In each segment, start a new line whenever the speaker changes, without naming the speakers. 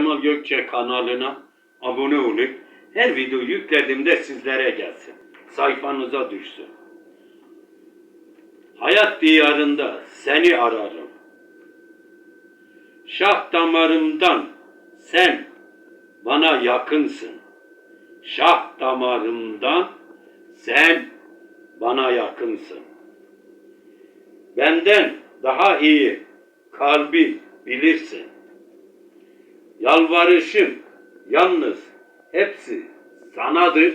Kemal Gökçe kanalına abone olup her video yüklediğimde sizlere gelsin. Sayfanıza düşsün. Hayat diyarında seni ararım. Şah damarımdan sen bana yakınsın. Şah damarımdan sen bana yakınsın. Benden daha iyi kalbi bilirsin. Yalvarışım yalnız hepsi sanadır.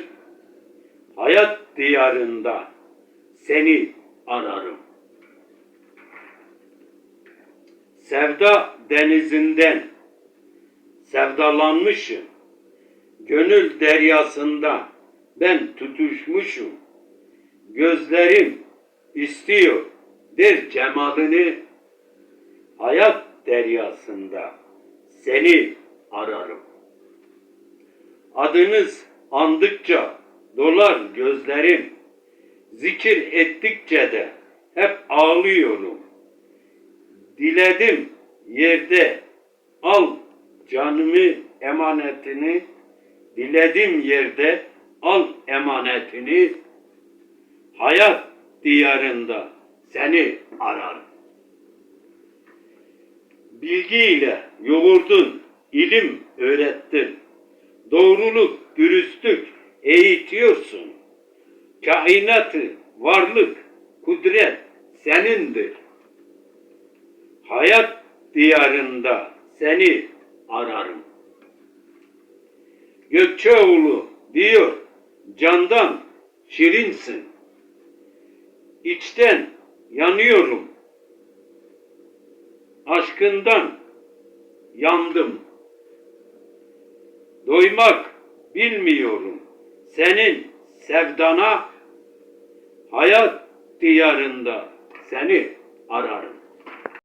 Hayat diyarında seni ararım. Sevda denizinden sevdalanmışım. Gönül deryasında ben tutuşmuşum. Gözlerim istiyor der cemalini. Hayat deryasında seni ararım. Adınız andıkça dolar gözlerim. Zikir ettikçe de hep ağlıyorum. Diledim yerde al canımı emanetini. Diledim yerde al emanetini. Hayat diyarında seni ararım. Bilgiyle yoğurdun, ilim öğrettin. Doğruluk, dürüstlük eğitiyorsun. Kainatı, varlık, kudret senindir. Hayat diyarında seni ararım. Gökçeoğlu diyor, candan şirinsin. İçten yanıyorum. Aşkından yandım. Doymak bilmiyorum. Senin sevdana hayat diyarında seni ararım.